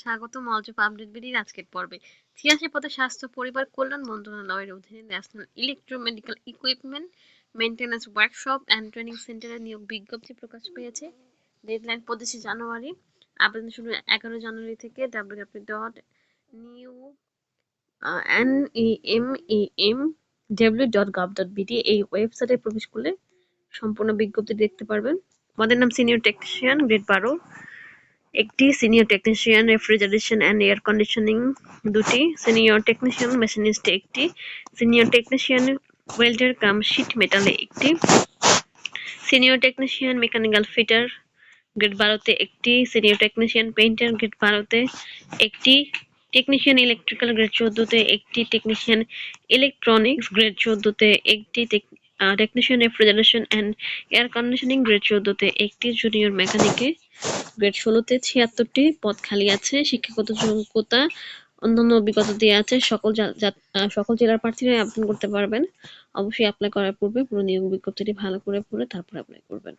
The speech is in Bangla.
স্বাগতম অলজব আপডেট বিডির আজকের পর্বে। ছিয়াশি পদে স্বাস্থ্য, পরিবার কল্যাণ মন্ত্রণালয়ের অধীনে national electromedical equipment maintenance workshop and training সেন্টারে নিয়োগ বিজ্ঞপ্তি প্রকাশ পেয়েছে। ডেডলাইন পঁচিশে জানুয়ারি। আবেদন শুরু এগারো জানুয়ারি থেকে W W dot new N E M E M W dot gov dot BD এই ওয়েবসাইটে প্রবেশ করলে সম্পূর্ণ বিজ্ঞপ্তি দেখতে পারবেন। আমাদের নাম সিনিয়র টেকনিশিয়ান, গ্রেড বারো। একটি senior technician refrigeration and air conditioning দুটি। সিনিয়র টেকনিশিয়ান মেশিনিস্ট একটি। Senior technician welder cum sheet মেটালে একটি। Senior technician mechanical fitter grade বারোতে একটি। সিনিয়র টেকনিশিয়ান পেইন্টার গ্রেড বারোতে একটি। টেকনিশিয়ান ইলেকট্রিক্যাল গ্রেড চোদ্দোতে একটি। টেকনিশিয়ান ইলেকট্রনিক্স গ্রেড চোদ্দোতে একটি। Technician refrigeration and air conditioning grade চোদ্দোতে একটি জুনিয়র মেকানিকে গ্রেড ষোলোতে ছিয়াত্তরটি পদ খালি আছে, শিক্ষাগত যোগ্যতা, অন্যান্য অভিজ্ঞতা দিয়ে আছে, সকল সকল জেলার প্রার্থীরা আবেদন করতে পারবেন। অবশ্যই অ্যাপ্লাই করার পূর্বে পুরো নিয়োগ বিজ্ঞপ্তিটি ভালো করে পড়ে তারপর অ্যাপ্লাই করবেন।